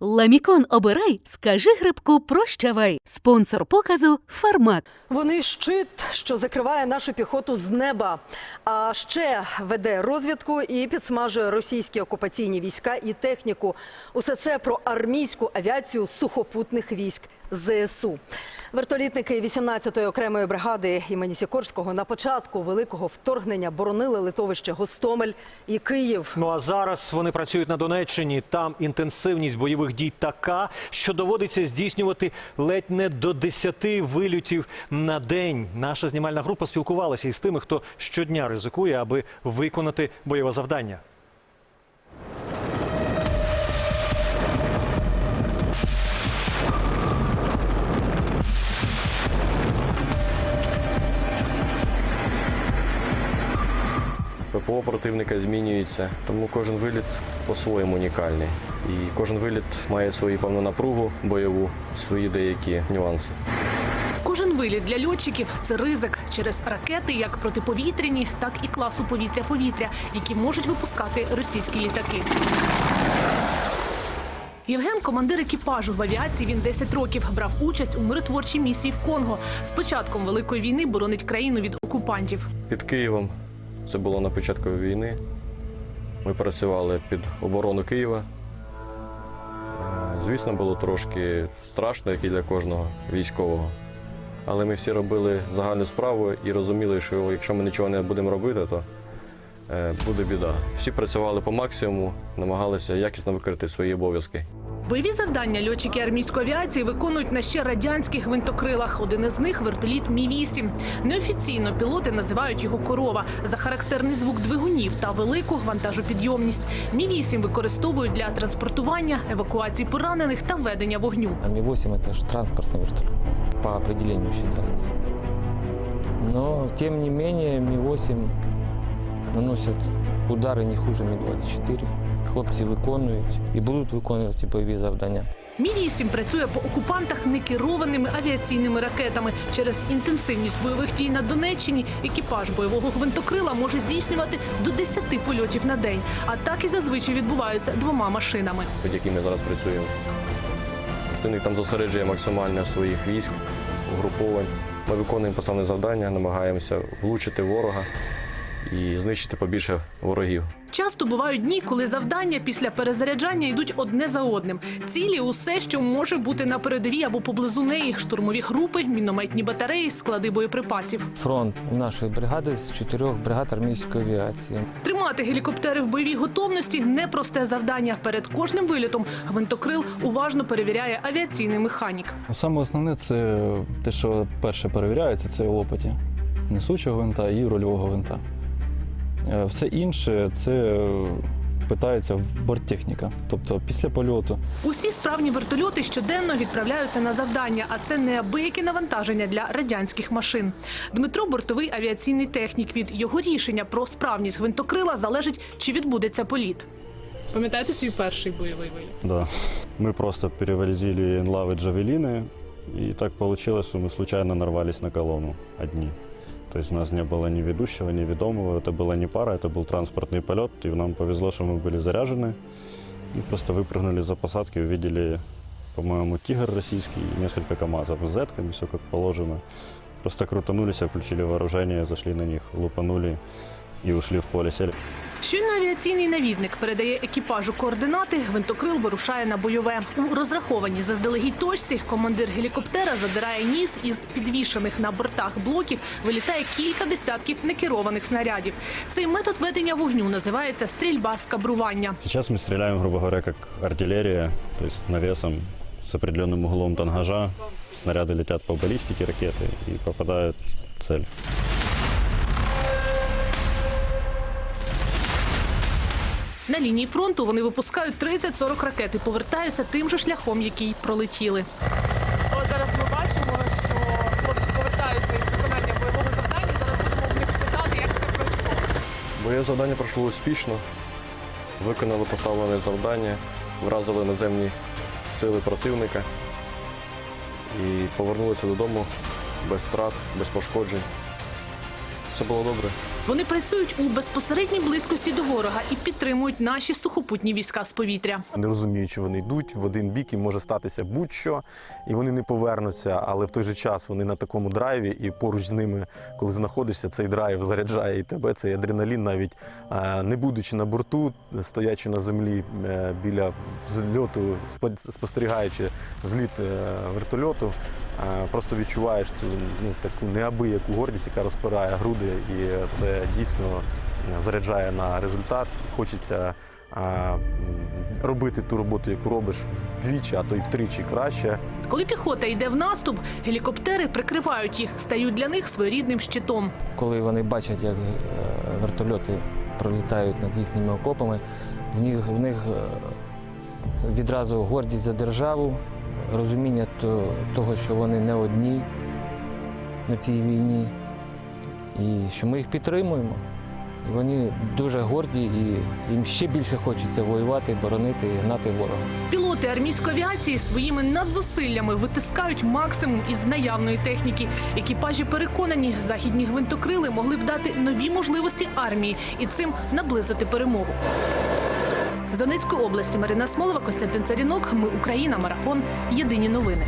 Ламікон обирай, скажи грибку прощавай. Спонсор показу Фармак. Вони щит, що закриває нашу піхоту з неба. А ще веде розвідку і підсмажує російські окупаційні війська і техніку. Усе це про армійську авіацію сухопутних військ ЗСУ. Вертолітники 18-ї окремої бригади імені Сікорського на початку великого вторгнення боронили литовище Гостомель і Київ. Ну а зараз вони працюють на Донеччині. Там інтенсивність бойових дій така, що доводиться здійснювати ледь не до 10 вильотів на день. Наша знімальна група спілкувалася із тими, хто щодня ризикує, аби виконати бойове завдання. ППО противника змінюється, тому кожен виліт по-своєму унікальний. І кожен виліт має свою певну напругу бойову, свої деякі нюанси. Кожен виліт для льотчиків це ризик через ракети, як протиповітряні, так і класу повітря-повітря, які можуть випускати російські літаки. Євген командир екіпажу в авіації. Він 10 років брав участь у миротворчій місії в Конго. З початком великої війни боронить країну від окупантів. Під Києвом це було на початку війни. Ми працювали під оборону Києва. Е, Звісно, було трошки страшно, як і для кожного військового. Але ми всі робили загальну справу і розуміли, що якщо ми нічого не будемо робити, то е, буде біда. Всі працювали по максимуму, намагалися якісно виконати свої обов'язки. Бойові завдання льотчики армійської авіації виконують на ще радянських гвинтокрилах. Один із них вертоліт Мі 8 Неофіційно пілоти називають його корова за характерний звук двигунів та велику вантажопідйомність. Мі 8 використовують для транспортування, евакуації поранених та ведення вогню. А Ми-8 это же транспортный вертолет. По определению считается. Но, тем не менее, Ми-8 наносят удары не хуже Ми-24. Хлопці виконують і будуть виконувати бойові завдання. Мі 8 працює по окупантах некерованими авіаційними ракетами. Через інтенсивність бойових дій на Донеччині екіпаж бойового гвинтокрила може здійснювати до 10 польотів на день. Атаки зазвичай відбуваються двома машинами. під якими зараз працюємо. Противник там зосереджує максимально своїх військ, угруповань. Ми виконуємо поставлене завдання, намагаємося влучити ворога і знищити побільше ворогів. Часто бувають дні, коли завдання після перезаряджання йдуть одне за одним. Цілі усе, що може бути на передовій або поблизу неї: штурмові групи, мінометні батареї, склади боєприпасів. Фронт нашої бригади з чотирьох бригад армійської авіації. Тримати гелікоптери в бойовій готовності непросте завдання. Перед кожним вилітом гвинтокрил уважно перевіряє авіаційний механік. Ну, Саме основне це те, що перше перевіряється, це лопаті несучого гвинта і рульового гвинта. Е, Все інше це е, питається борттехніка. Тобто після польоту Усі справні вертольоти щоденно відправляються на завдання, а це неабияке навантаження для радянських машин. Дмитро бортовий авіаційний технік. Від його рішення про справність гвинтокрила залежить, чи відбудеться політ. Пам'ятаєте свій перший бойовий виліт? Да. Мы просто перевозили энлавы джавелины, и так получилось, что мы случайно нарвались на колонну одни. То есть у нас не было ни ведущего, ни ведомого, это была не пара, это был транспортный полет, и нам повезло, что мы были заряжены. И просто выпрыгнули за посадки, увидели, по-моему, «Тигр» российский, и несколько КАМАЗов с зетками, все как положено. Просто крутанулись, включили вооружение, зашли на них, лупанули и ушли в поле, сели. Щойно авіаційний навідник передає екіпажу координати, гвинтокрил вирушає на бойове. У розрахованій заздалегідь точці командир гелікоптера задирає ніс із підвішених на бортах блоків, вилітає кілька десятків некерованих снарядів. Цей метод ведення вогню називається стрільба з кабрування. Сейчас мы стреляем, грубо говоря, как артиллерия, то есть навесом с определенным углом тангажа. Снаряды летят по баллистике ракеты и попадают в цель. На лінії фронту вони випускають 30-40 ракет і повертаються тим же шляхом, який пролетіли. От зараз ми бачимо, що хлопці повертаються із виконання бойового завдання. Зараз будемо в них питати, як це пройшло. Бойове завдання пройшло успішно. Виконали поставлене завдання, вразили наземні сили противника і повернулися додому без страт, без пошкоджень. Все було добре. Вони працюють у безпосередній близькості до ворога і підтримують наші сухопутні війська з повітря. Не розуміють, що вони йдуть в один бік і може статися будь-що, і вони не повернуться. Але в той же час вони на такому драйві, і поруч з ними, коли знаходишся, цей драйв заряджає і тебе. Цей адреналін, навіть е, не будучи на борту, стоячи на землі е, біля взльоту, спостерігаючи зліт е, вертольоту. Е, Просто відчуваєш цю ну таку неабияку гордість, яка розпирає груди, і це дійсно заряджає на результат. Хочеться а, робити ту роботу, яку робиш вдвічі, а то й втричі краще. Коли піхота йде в наступ, гелікоптери прикривають їх, стають для них своєрідним щитом. Коли вони бачать, як е, вертольоти пролітають над їхніми окопами, в них, в них е, відразу гордість за державу, розуміння того, що вони не одні на цій війні, і що ми їх підтримуємо. І вони дуже горді, і їм ще більше хочеться воювати, боронити і гнати ворога. Пілоти армійської авіації своїми надзусиллями витискають максимум із наявної техніки. Екіпажі переконані, західні гвинтокрили могли б дати нові можливості армії і цим наблизити перемогу. З Донецької області Марина Смолова, Костянтин Царінок. Ми Україна. Марафон. Єдині новини.